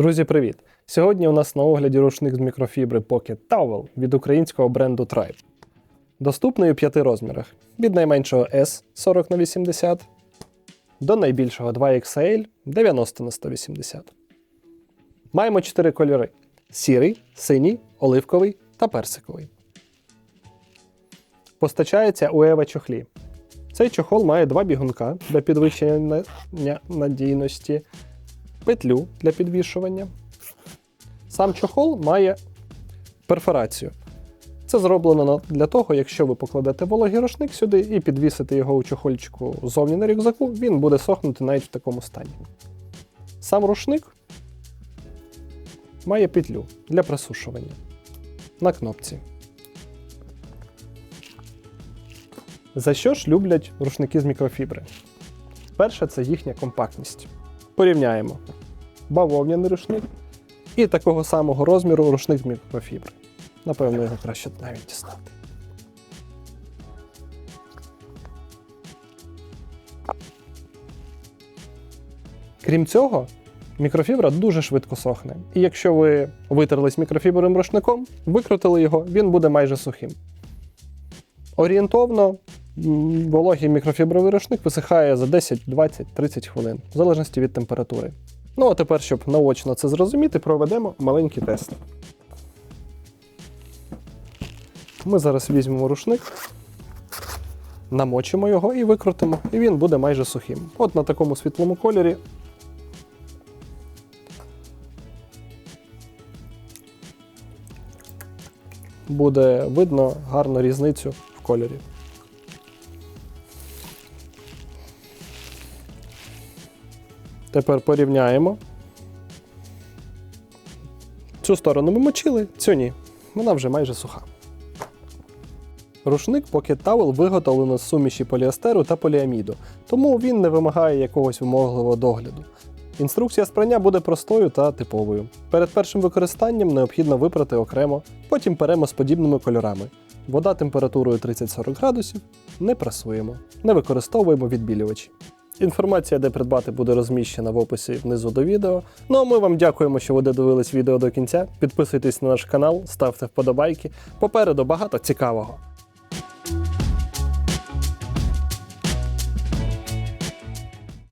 Друзі, привіт! Сьогодні у нас на огляді рушник з мікрофібри Pocket Towel від українського бренду Tribe. Доступний у п'яти розмірах: від найменшого S 40 на 80 до найбільшого 2XL 90 на 180. Маємо чотири кольори: сірий, синій, оливковий та персиковий. Постачається у Ева чохлі. Цей чохол має два бігунка для підвищення надійності, петлю для підвішування. Сам чохол має перфорацію. Це зроблено для того, якщо ви покладете вологий рушник сюди і підвісите його у чохольчику зовні на рюкзаку, він буде сохнути навіть в такому стані. Сам рушник має петлю для присушування на кнопці. За що ж люблять рушники з мікрофібри? Перше це їхня компактність. Порівняємо бавовняний рушник і такого самого розміру рушник з мікрофібри. Напевно, його краще навіть дістати. Крім цього, мікрофібра дуже швидко сохне. І якщо ви витерлись мікрофібровим рушником, викрутили його, він буде майже сухим. Орієнтовно вологий мікрофібровий рушник висихає за 10, 20, 30 хвилин, в залежності від температури. Ну а тепер, щоб наочно це зрозуміти, проведемо маленький тест. Ми зараз візьмемо рушник, намочимо його і викрутимо, і він буде майже сухим. От на такому світлому кольорі. Буде видно гарну різницю в кольорі. Тепер порівняємо. Цю сторону ми мочили, цю ні. Вона вже майже суха. Рушник Pocket Towel виготовлено з суміші поліестеру та поліаміду, тому він не вимагає якогось вимогливого догляду. Інструкція з прання буде простою та типовою. Перед першим використанням необхідно випрати окремо, потім перемо з подібними кольорами. Вода температурою 30-40 градусів, не прасуємо, не використовуємо відбілювачі. Інформація, де придбати, буде розміщена в описі внизу до відео. Ну а ми вам дякуємо, що ви додивились відео до кінця. Підписуйтесь на наш канал, ставте вподобайки. Попереду багато цікавого.